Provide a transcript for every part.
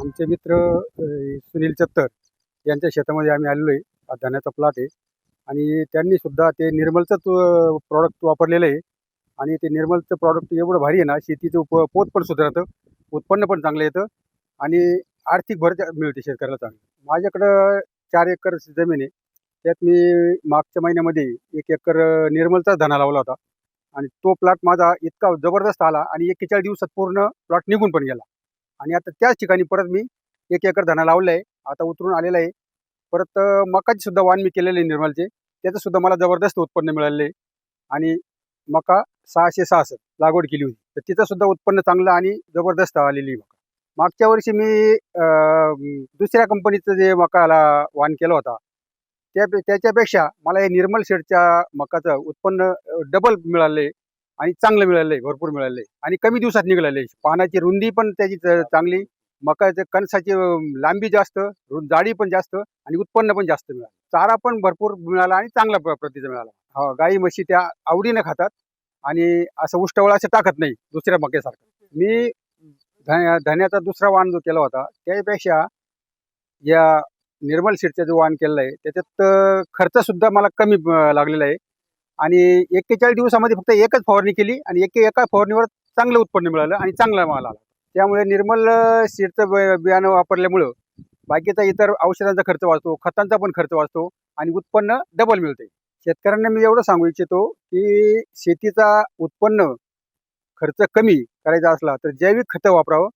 आमचे मित्र सुनील चत्तर यांच्या शेतामध्ये आम्ही आलेलो आहे. धान्याचा प्लॉट आहे. आणि त्यांनी सुद्धा ते निर्मलचंच प्रॉडक्ट वापरलेलं आहे. आणि ते निर्मलचं प्रॉडक्ट एवढं भारी आहे ना शेतीचं उप पोत पण सुधारतं उत्पन्न पण चांगलं येतं आणि आर्थिक भर त्या- मिळते शेतकऱ्याला चांगली. माझ्याकडं चार एकर जमीन आहे. त्यात मी मागच्या महिन्यामध्ये एक एकर निर्मलचाच धना लावला होता. आणि तो प्लॉट माझा इतका जबरदस्त आला आणि एक्केचाळीस दिवसात पूर्ण प्लॉट निघून पण गेला. आणि आता त्याच ठिकाणी परत मी एक एकर धना लावलं आहे आता उतरून आलेलं आहे. परत मकाची सुद्धा वाण मी केलेलं आहे निर्मलचे. त्याचं सुद्धा मला जबरदस्त उत्पन्न मिळालेलं आहे. आणि मका सहाशे सहासष्ट लागवड केली होती. तर तिचं सुद्धा उत्पन्न चांगलं आणि जबरदस्त आलेली मका. मागच्या वर्षी मी दुसऱ्या कंपनीचं जे मकाला वाण केलं होता त्या त्याच्यापेक्षा मला हे निर्मल शेडच्या मकाचं उत्पन्न डबल मिळालं आहे. आणि चांगलं मिळालं आहे भरपूर मिळालं आहे आणि कमी दिवसात निघालेलं आहे पानाची रुंदी पण त्याची चांगली मकाच्या कणसाची लांबी जास्त रु- जाडी पण जास्त आणि उत्पन्न पण जास्त मिळालं. चारा पण भरपूर मिळाला आणि चांगला प्रतीचा मिळाला. हा गाई म्हशी त्या आवडीनं खातात आणि असं उष्टवळ असं टाकत नाही दुसऱ्या मक्यासारखं. मी धन्याचा दुसरा वाण जो केला होता त्यापेक्षा या निर्मल सीडचा जो वाण केलेला आहे त्याच्यात खर्चसुद्धा मला कमी लागलेला आहे. आणि एक्केचाळीस दिवसामध्ये फक्त एकच फवारणी केली आणि एक एका फवारणीवर चांगलं उत्पन्न मिळालं आणि चांगला माल आला. त्यामुळे निर्मल सीडचं ब- बियाणं वापरल्यामुळं बाकीचा इतर औषधांचा खर्च वाचतो खतांचा पण खर्च वाचतो आणि उत्पन्न डबल मिळते. शेतकऱ्यांना मी एवढं सांगू इच्छितो की शेतीचा उत्पन्न खर्च कमी करायचा असला तर जैविक खतं वापरावं.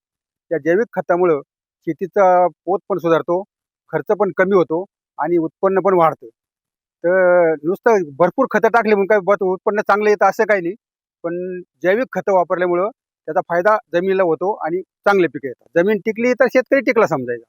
त्या जैविक खतामुळं शेतीचा पोत पण सुधारतो खर्च पण कमी होतो आणि उत्पन्न पण वाढतं. तर नुसतं भरपूर खतं टाकले म्हणून काय बस उत्पन्न चांगलं येतं असं काही नाही. पण जैविक खतं वापरल्यामुळं त्याचा फायदा जमिनीला होतो आणि चांगले पिकं येतात. जमीन टिकली तर शेतकरी टिकला समजायचा.